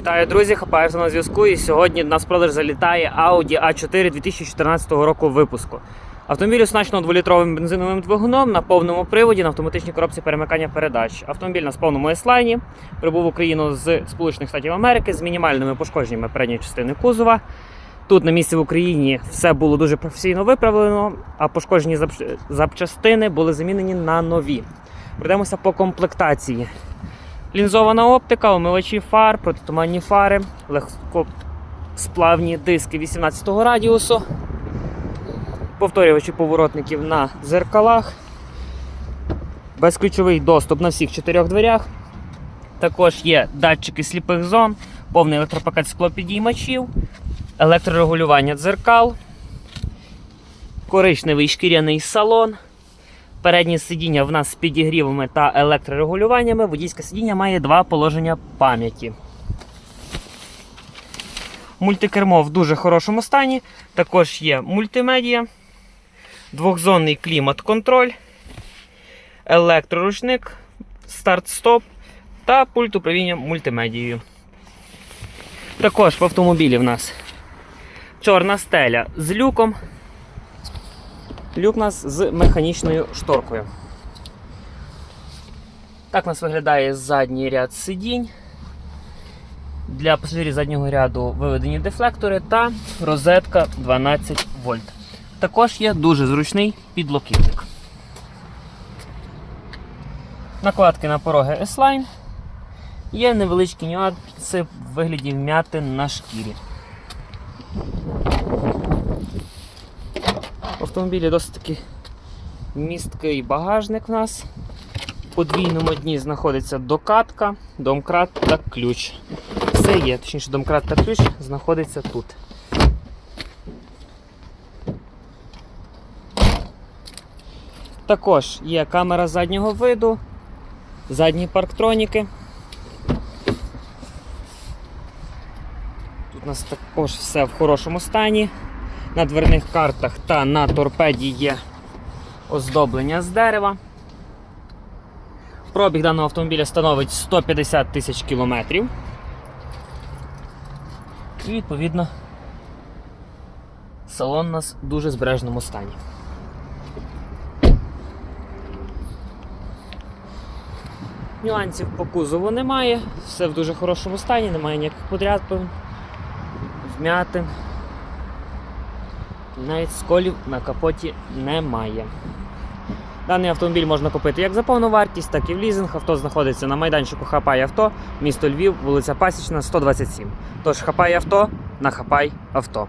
Вітаю, друзі! Хапаєвся на зв'язку. І сьогодні на продаж залітає Audi A4 2014 року випуску. Автомобіль оснащено 2-літровим бензиновим двигуном на повному приводі на автоматичній коробці перемикання передач. Автомобіль на повному еслайні прибув в Україну з Сполучених Штатів Америки з мінімальними пошкодженнями передньої частини кузова. Тут на місці в Україні все було дуже професійно виправлено, а пошкоджені запчастини були замінені на нові. Пройдемося по комплектації. Лінзована оптика, омивачі фар, протитуманні фари, легкосплавні диски 18 радіусу, повторювачі поворотників на дзеркалах, безключовий доступ на всіх чотирьох дверях. Також є датчики сліпих зон, повний електропакет склопідіймачів, електрорегулювання дзеркал, коричневий шкіряний салон. Переднє сидіння в нас з підігрівами та електрорегулюваннями. Водійське сидіння має два положення пам'яті. Мультикермо в дуже хорошому стані. Також є мультимедіа, двохзонний клімат-контроль, електроручник, старт-стоп та пульт управління мультимедією. Також в автомобілі в нас чорна стеля з люком. Люк у нас з механічною шторкою. Так у нас виглядає задній ряд сидінь. Для пасажирів заднього ряду виведені дефлектори та розетка 12 вольт. Також є дуже зручний підлокітник. Накладки на пороги S-Line. Є невеличкі нюанси в вигляді вмятин на шкірі. Автомобілі досить таки місткий багажник у нас. В подвійному дні знаходиться докатка, домкрат та ключ. Все є, точніше, домкрат та ключ знаходиться тут. Також є камера заднього виду, задні парктроніки. Тут у нас також все в хорошому стані. На дверних картах та на торпеді є оздоблення з дерева. Пробіг даного автомобіля становить 150 тисяч кілометрів. І відповідно салон у нас в дуже збережному стані. Нюансів по кузову немає, все в дуже хорошому стані, немає ніяких подряпин, вмятин. Навіть сколів на капоті немає. Даний автомобіль можна купити як за повну вартість, так і в лізинг. Авто знаходиться на майданчику Хапай авто, місто Львів, вулиця Пасічна, 127. Тож Хапай авто на Хапай авто.